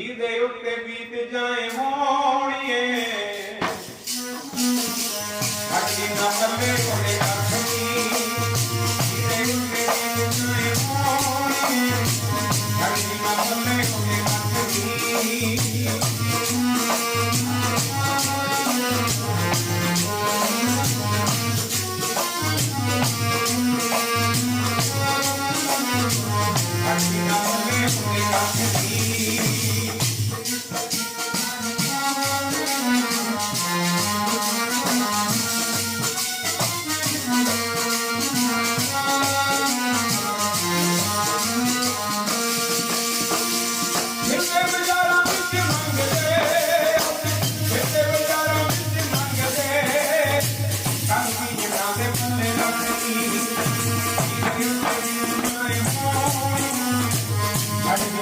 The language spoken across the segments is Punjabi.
ਜਿਹਦੇ ਉੱਤੇ ਬੀਤ ਜਾਏ ਹੋਣੀਏ। ਅੱਡੀ ਨਾ ਮੱਲੇ ਕੋਲੇ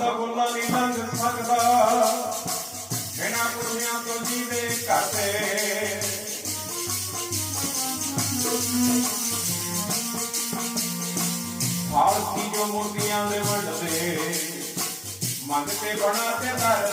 ਦਾ ਬੁੱਲਾ ਨਹੀਂ ਲੰਘ ਸਕਦਾ ਬਿਨਾਂ ਕੁੜੀਆਂ ਤੋਂ ਜੀਵੇ ਕਰਦੇ। ਫਾਲਸੀ ਜੋ ਮੁਰਗੀਆਂ ਦੇ ਵੰਡਦੇ। ਮੰਗ ਤੇ ਬਣਾ ਤੇ ਦਰ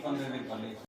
family conserving college.